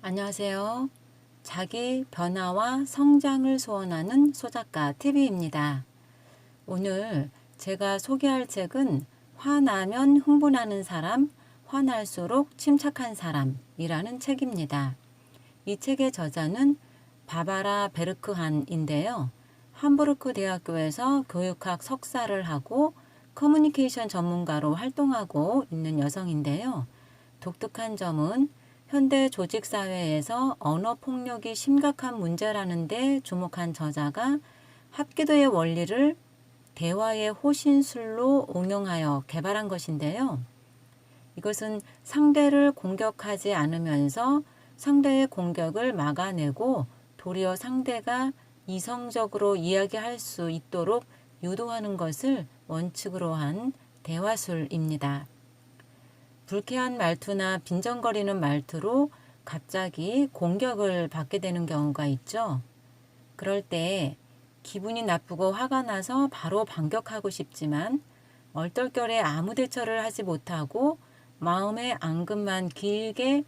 안녕하세요. 자기 변화와 성장을 소원하는 소작가 TV입니다. 오늘 제가 소개할 책은 화나면 흥분하는 사람, 화날수록 침착한 사람이라는 책입니다. 이 책의 저자는 바바라 베르크한인데요. 함부르크 대학교에서 교육학 석사를 하고 커뮤니케이션 전문가로 활동하고 있는 여성인데요. 독특한 점은 현대 조직 사회에서 언어 폭력이 심각한 문제라는 데 주목한 저자가 합기도의 원리를 대화의 호신술로 응용하여 개발한 것인데요. 이것은 상대를 공격하지 않으면서 상대의 공격을 막아내고 도리어 상대가 이성적으로 이야기할 수 있도록 유도하는 것을 원칙으로 한 대화술입니다. 불쾌한 말투나 빈정거리는 말투로 갑자기 공격을 받게 되는 경우가 있죠. 그럴 때 기분이 나쁘고 화가 나서 바로 반격하고 싶지만 얼떨결에 아무 대처를 하지 못하고 마음의 앙금만 길게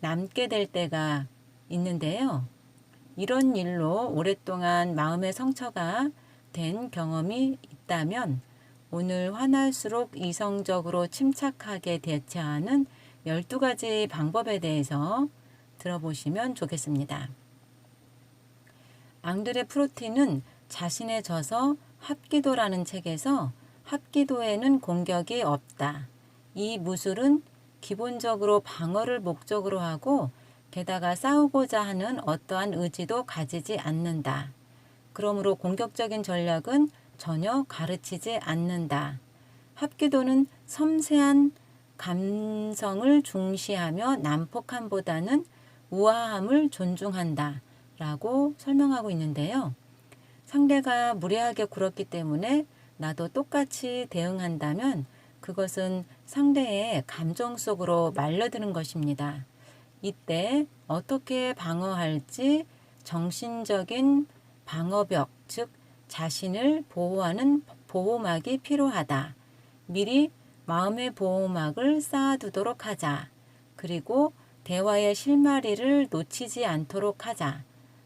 남게 될 때가 있는데요. 이런 일로 오랫동안 마음의 상처가 된 경험이 있다면 오늘 화날수록 이성적으로 침착하게 대처하는 12가지 방법에 대해서 들어보시면 좋겠습니다. 앙드레 프로티는 자신의 저서 합기도라는 책에서 합기도에는 공격이 없다. 이 무술은 기본적으로 방어를 목적으로 하고 게다가 싸우고자 하는 어떠한 의지도 가지지 않는다. 그러므로 공격적인 전략은 전혀 가르치지 않는다. 합기도는 섬세한 감성을 중시하며 난폭함보다는 우아함을 존중한다. 라고 설명하고 있는데요. 상대가 무례하게 굴었기 때문에 나도 똑같이 대응한다면 그것은 상대의 감정 속으로 말려드는 것입니다. 이때 어떻게 방어할지 정신적인 방어벽, 즉 자신을 보호하는 보호막이 필요하다. 미리 마음의 보호막을 쌓아두도록 하자. 그리고 대화의 실마리를 놓치지 않도록 하자.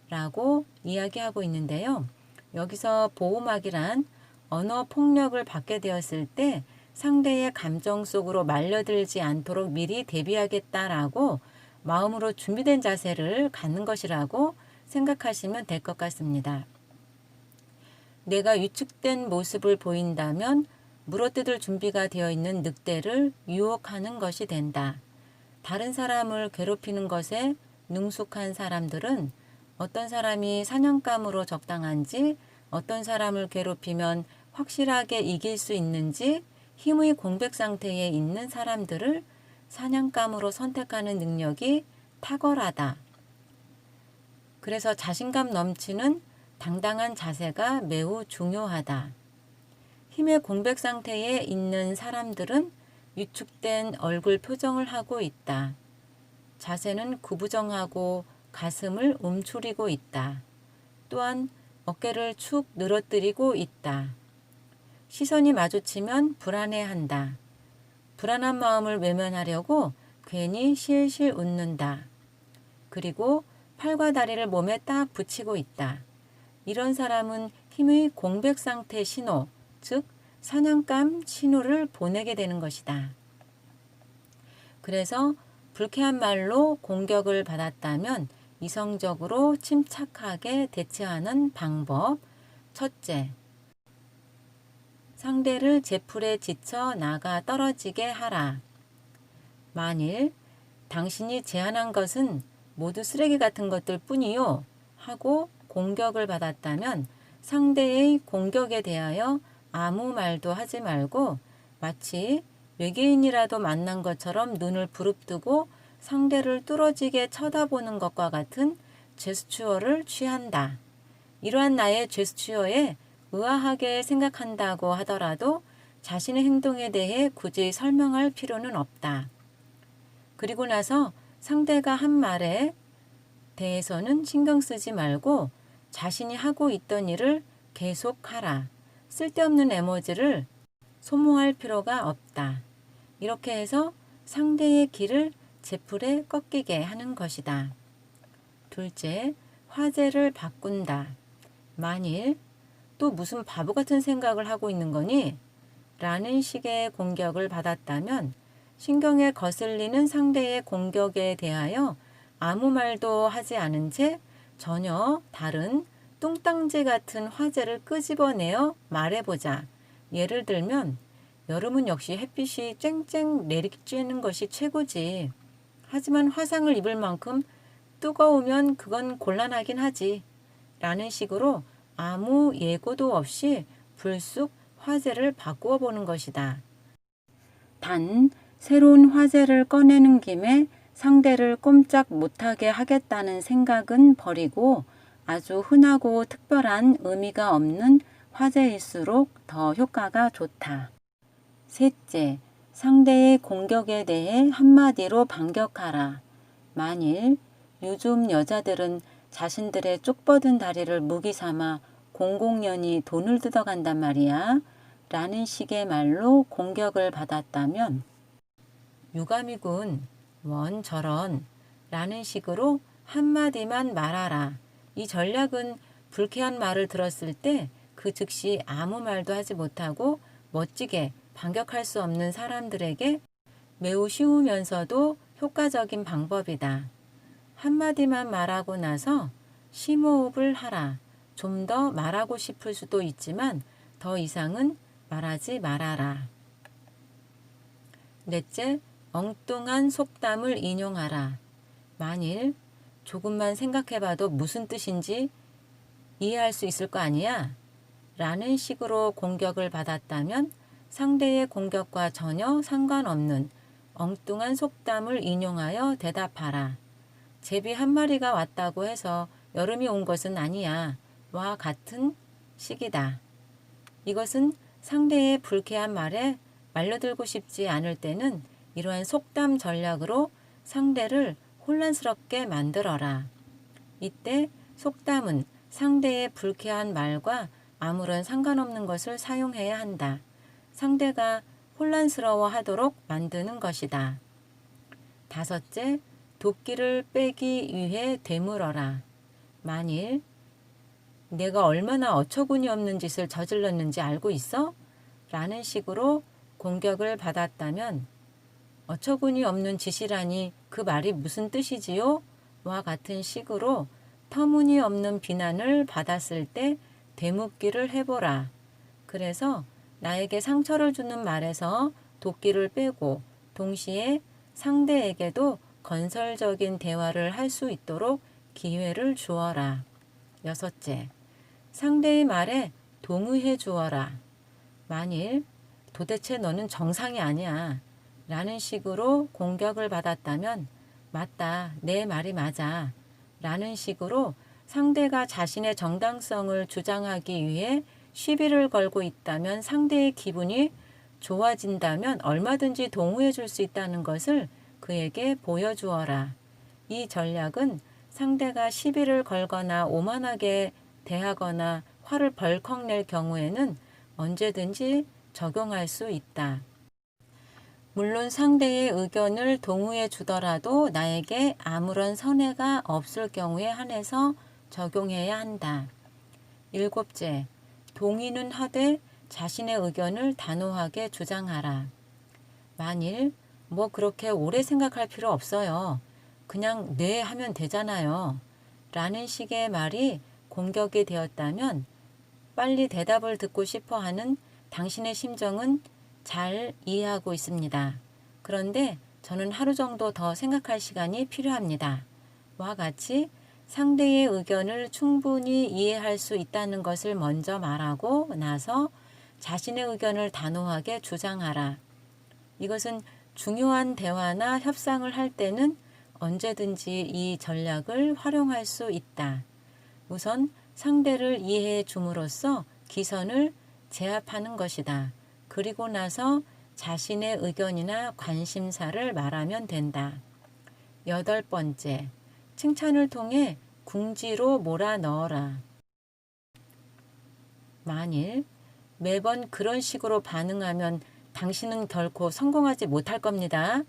라고 이야기하고 있는데요. 여기서 보호막이란 언어 폭력을 받게 되었을 때 상대의 감정 속으로 말려들지 않도록 미리 대비하겠다라고 마음으로 준비된 자세를 갖는 것이라고 생각하시면 될 것 같습니다. 내가 위축된 모습을 보인다면 물어뜯을 준비가 되어 있는 늑대를 유혹하는 것이 된다. 다른 사람을 괴롭히는 것에 능숙한 사람들은 어떤 사람이 사냥감으로 적당한지, 어떤 사람을 괴롭히면 확실하게 이길 수 있는지 힘의 공백 상태에 있는 사람들을 사냥감으로 선택하는 능력이 탁월하다. 그래서 자신감 넘치는 당당한 자세가 매우 중요하다. 힘의 공백 상태에 있는 사람들은 위축된 얼굴 표정을 하고 있다. 자세는 구부정하고 가슴을 움츠리고 있다. 또한 어깨를 축 늘어뜨리고 있다. 시선이 마주치면 불안해한다. 불안한 마음을 외면하려고 괜히 실실 웃는다. 그리고 팔과 다리를 몸에 딱 붙이고 있다. 이런 사람은 힘의 공백 상태 신호, 즉 사냥감 신호를 보내게 되는 것이다. 그래서 불쾌한 말로 공격을 받았다면 이성적으로 침착하게 대처하는 방법. 첫째, 상대를 제풀에 지쳐 나가 떨어지게 하라. 만일 당신이 제안한 것은 모두 쓰레기 같은 것들 뿐이요. 하고 공격을 받았다면 상대의 공격에 대하여 아무 말도 하지 말고 마치 외계인이라도 만난 것처럼 눈을 부릅뜨고 상대를 뚫어지게 쳐다보는 것과 같은 제스처를 취한다. 이러한 나의 제스처에 의아하게 생각한다고 하더라도 자신의 행동에 대해 굳이 설명할 필요는 없다. 그리고 나서 상대가 한 말에 대해서는 신경 쓰지 말고 자신이 하고 있던 일을 계속하라. 쓸데없는 에모지를 소모할 필요가 없다. 이렇게 해서 상대의 길을 제풀에 꺾이게 하는 것이다. 둘째, 화제를 바꾼다. 만일 또 무슨 바보 같은 생각을 하고 있는 거니? 라는 식의 공격을 받았다면 신경에 거슬리는 상대의 공격에 대하여 아무 말도 하지 않은 채 전혀 다른 뚱땅지 같은 화제를 끄집어내어 말해보자. 예를 들면 여름은 역시 햇빛이 쨍쨍 내리쬐는 것이 최고지. 하지만 화상을 입을 만큼 뜨거우면 그건 곤란하긴 하지. 라는 식으로 아무 예고도 없이 불쑥 화제를 바꾸어 보는 것이다. 단, 새로운 화제를 꺼내는 김에 상대를 꼼짝 못하게 하겠다는 생각은 버리고 아주 흔하고 특별한 의미가 없는 화제일수록 더 효과가 좋다. 셋째, 상대의 공격에 대해 한마디로 반격하라. 만일 요즘 여자들은 자신들의 쪽 뻗은 다리를 무기 삼아 공공연히 돈을 뜯어간단 말이야. 라는 식의 말로 공격을 받았다면 유감이군, 원 저런 라는 식으로 한마디만 말하라. 이 전략은 불쾌한 말을 들었을 때 그 즉시 아무 말도 하지 못하고 멋지게 반격할 수 없는 사람들에게 매우 쉬우면서도 효과적인 방법이다. 한마디만 말하고 나서 심호흡을 하라. 좀 더 말하고 싶을 수도 있지만 더 이상은 말하지 말아라. 넷째, 엉뚱한 속담을 인용하라. 만일 조금만 생각해봐도 무슨 뜻인지 이해할 수 있을 거 아니야? 라는 식으로 공격을 받았다면 상대의 공격과 전혀 상관없는 엉뚱한 속담을 인용하여 대답하라. 제비 한 마리가 왔다고 해서 여름이 온 것은 아니야. 와 같은 식이다. 이것은 상대의 불쾌한 말에 말려들고 싶지 않을 때는 이러한 속담 전략으로 상대를 혼란스럽게 만들어라. 이때 속담은 상대의 불쾌한 말과 아무런 상관없는 것을 사용해야 한다. 상대가 혼란스러워 하도록 만드는 것이다. 다섯째, 도끼를 빼기 위해 되물어라. 만일 내가 얼마나 어처구니 없는 짓을 저질렀는지 알고 있어? 라는 식으로 공격을 받았다면 어처구니 없는 짓이라니 그 말이 무슨 뜻이지요? 와 같은 식으로 터무니없는 비난을 받았을 때 되묻기를 해보라. 그래서 나에게 상처를 주는 말에서 도끼를 빼고 동시에 상대에게도 건설적인 대화를 할 수 있도록 기회를 주어라. 여섯째, 상대의 말에 동의해 주어라. 만일 도대체 너는 정상이 아니야. 라는 식으로 공격을 받았다면 맞다. 내 말이 맞아. 라는 식으로 상대가 자신의 정당성을 주장하기 위해 시비를 걸고 있다면 상대의 기분이 좋아진다면 얼마든지 동의해 줄 수 있다는 것을 그에게 보여주어라. 이 전략은 상대가 시비를 걸거나 오만하게 대하거나 화를 벌컥 낼 경우에는 언제든지 적용할 수 있다. 물론 상대의 의견을 동의해 주더라도 나에게 아무런 선해가 없을 경우에 한해서 적용해야 한다. 일곱째, 동의는 하되 자신의 의견을 단호하게 주장하라. 만일 뭐 그렇게 오래 생각할 필요 없어요. 그냥 네 하면 되잖아요. 라는 식의 말이 공격이 되었다면 빨리 대답을 듣고 싶어 하는 당신의 심정은 잘 이해하고 있습니다. 그런데 저는 하루 정도 더 생각할 시간이 필요합니다. 와 같이 상대의 의견을 충분히 이해할 수 있다는 것을 먼저 말하고 나서 자신의 의견을 단호하게 주장하라. 이것은 중요한 대화나 협상을 할 때는 언제든지 이 전략을 활용할 수 있다. 우선 상대를 이해해 줌으로써 기선을 제압하는 것이다. 그리고 나서 자신의 의견이나 관심사를 말하면 된다. 여덟 번째, 칭찬을 통해 궁지로 몰아 넣어라. 만일 매번 그런 식으로 반응하면 당신은 결코 성공하지 못할 겁니다.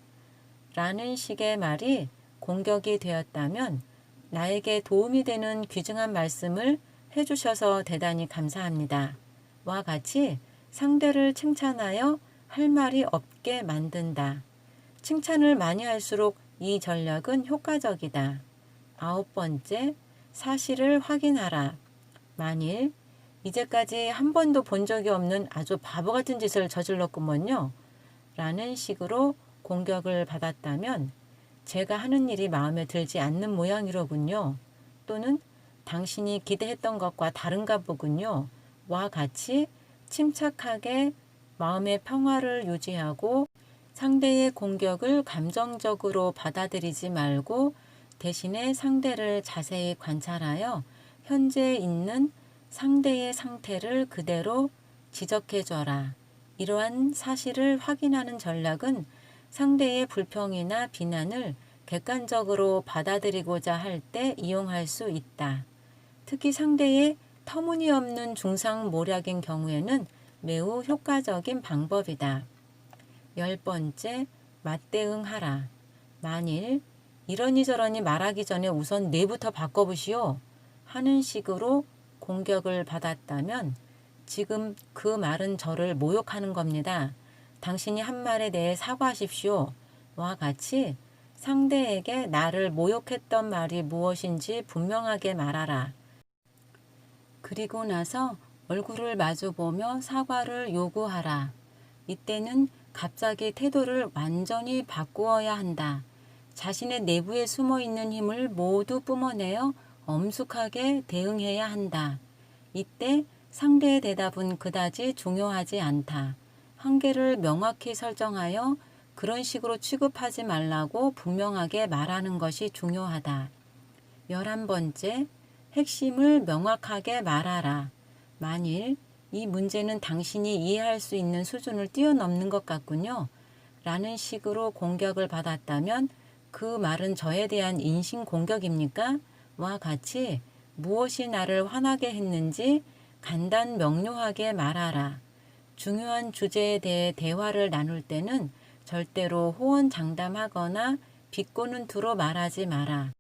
라는 식의 말이 공격이 되었다면 나에게 도움이 되는 귀중한 말씀을 해주셔서 대단히 감사합니다. 와 같이 상대를 칭찬하여 할 말이 없게 만든다. 칭찬을 많이 할수록 이 전략은 효과적이다. 아홉 번째, 사실을 확인하라. 만일 이제까지 한 번도 본 적이 없는 아주 바보 같은 짓을 저질렀구먼요. 라는 식으로 공격을 받았다면 제가 하는 일이 마음에 들지 않는 모양이로군요. 또는 당신이 기대했던 것과 다른가 보군요. 와 같이 침착하게 마음의 평화를 유지하고 상대의 공격을 감정적으로 받아들이지 말고 대신에 상대를 자세히 관찰하여 현재 있는 상대의 상태를 그대로 지적해줘라. 이러한 사실을 확인하는 전략은 상대의 불평이나 비난을 객관적으로 받아들이고자 할 때 이용할 수 있다. 특히 상대의 터무니없는 중상 모략인 경우에는 매우 효과적인 방법이다. 열 번째, 맞대응하라. 만일 이러니 저러니 말하기 전에 우선 뇌부터 바꿔보시오. 하는 식으로 공격을 받았다면 지금 그 말은 저를 모욕하는 겁니다. 당신이 한 말에 대해 사과하십시오. 와 같이 상대에게 나를 모욕했던 말이 무엇인지 분명하게 말하라. 그리고 나서 얼굴을 마주보며 사과를 요구하라. 이때는 갑자기 태도를 완전히 바꾸어야 한다. 자신의 내부에 숨어 있는 힘을 모두 뿜어내어 엄숙하게 대응해야 한다. 이때 상대의 대답은 그다지 중요하지 않다. 한계를 명확히 설정하여 그런 식으로 취급하지 말라고 분명하게 말하는 것이 중요하다. 열한 번째, 핵심을 명확하게 말하라. 만일 이 문제는 당신이 이해할 수 있는 수준을 뛰어넘는 것 같군요. 라는 식으로 공격을 받았다면 그 말은 저에 대한 인신 공격입니까? 와 같이 무엇이 나를 화나게 했는지 간단 명료하게 말하라. 중요한 주제에 대해 대화를 나눌 때는 절대로 호언장담하거나 비꼬는 투로 말하지 마라.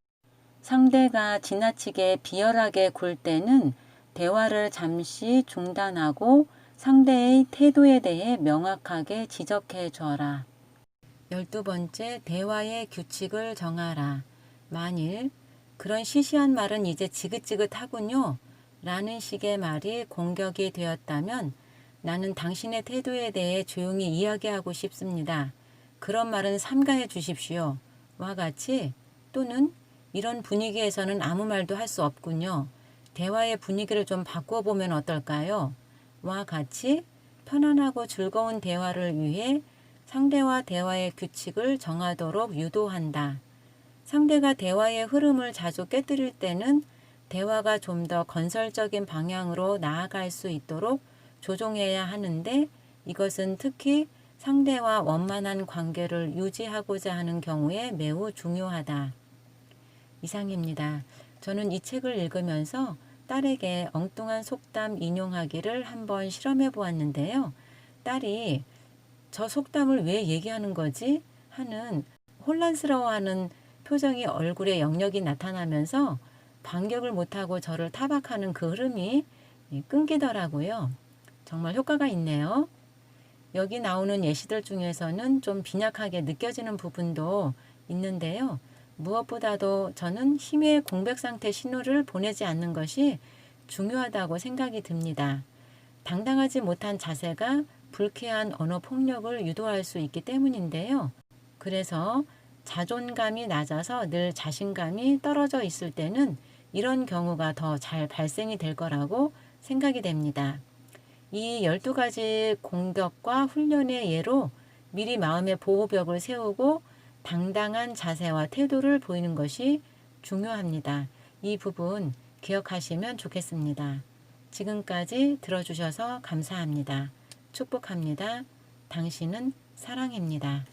상대가 지나치게 비열하게 굴 때는 대화를 잠시 중단하고 상대의 태도에 대해 명확하게 지적해 줘라. 열두 번째, 대화의 규칙을 정하라. 만일 그런 시시한 말은 이제 지긋지긋하군요. 라는 식의 말이 공격이 되었다면 나는 당신의 태도에 대해 조용히 이야기하고 싶습니다. 그런 말은 삼가해 주십시오. 와 같이 또는 이런 분위기에서는 아무 말도 할 수 없군요. 대화의 분위기를 좀 바꿔보면 어떨까요? 와 같이 편안하고 즐거운 대화를 위해 상대와 대화의 규칙을 정하도록 유도한다. 상대가 대화의 흐름을 자주 깨뜨릴 때는 대화가 좀 더 건설적인 방향으로 나아갈 수 있도록 조종해야 하는데 이것은 특히 상대와 원만한 관계를 유지하고자 하는 경우에 매우 중요하다. 이상입니다. 저는 이 책을 읽으면서 딸에게 엉뚱한 속담 인용하기를 한번 실험해 보았는데요. 딸이 저 속담을 왜 얘기하는 거지? 하는 혼란스러워하는 표정이 얼굴에 역력이 나타나면서 반격을 못하고 저를 타박하는 그 흐름이 끊기더라고요. 정말 효과가 있네요. 여기 나오는 예시들 중에서는 좀 빈약하게 느껴지는 부분도 있는데요. 무엇보다도 저는 힘의 공백 상태 신호를 보내지 않는 것이 중요하다고 생각이 듭니다. 당당하지 못한 자세가 불쾌한 언어 폭력을 유도할 수 있기 때문인데요. 그래서 자존감이 낮아서 늘 자신감이 떨어져 있을 때는 이런 경우가 더 잘 발생이 될 거라고 생각이 됩니다. 이 12가지 공격과 훈련의 예로 미리 마음의 보호벽을 세우고 당당한 자세와 태도를 보이는 것이 중요합니다. 이 부분 기억하시면 좋겠습니다. 지금까지 들어주셔서 감사합니다. 축복합니다. 당신은 사랑입니다.